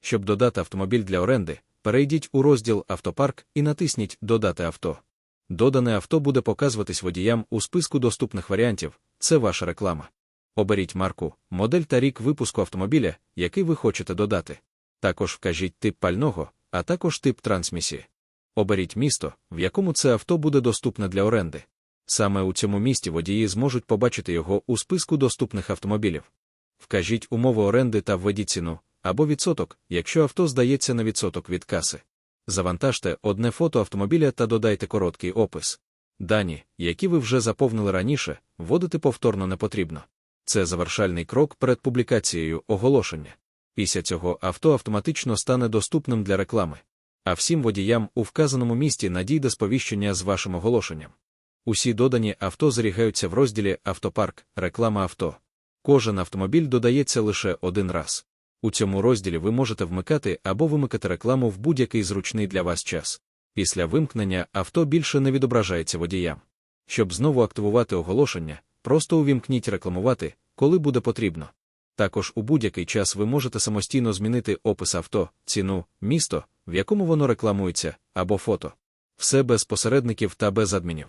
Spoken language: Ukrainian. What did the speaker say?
Щоб додати автомобіль для оренди, перейдіть у розділ Автопарк і натисніть Додати авто. Додане авто буде показуватись водіям у списку доступних варіантів. Це ваша реклама. Оберіть марку, модель та рік випуску автомобіля, який ви хочете додати. Також вкажіть тип пального, а також тип трансмісії. Оберіть місто, в якому це авто буде доступне для оренди. Саме у цьому місті водії зможуть побачити його у списку доступних автомобілів. Вкажіть умови оренди та введіть ціну або відсоток, якщо авто здається на відсоток від каси. Завантажте одне фото автомобіля та додайте короткий опис. Дані, які ви вже заповнили раніше, вводити повторно не потрібно. Це завершальний крок перед публікацією оголошення. Після цього авто автоматично стане доступним для реклами. А всім водіям у вказаному місті надійде сповіщення з вашим оголошенням. Усі додані авто зберігаються в розділі Автопарк, реклама авто. Кожен автомобіль додається лише один раз. У цьому розділі ви можете вмикати або вимикати рекламу в будь-який зручний для вас час. Після вимкнення авто більше не відображається водіям. Щоб знову активувати оголошення, просто увімкніть рекламувати, коли буде потрібно. Також у будь-який час ви можете самостійно змінити опис авто, ціну, місто, в якому воно рекламується, або фото. Все без посередників та без адмінів.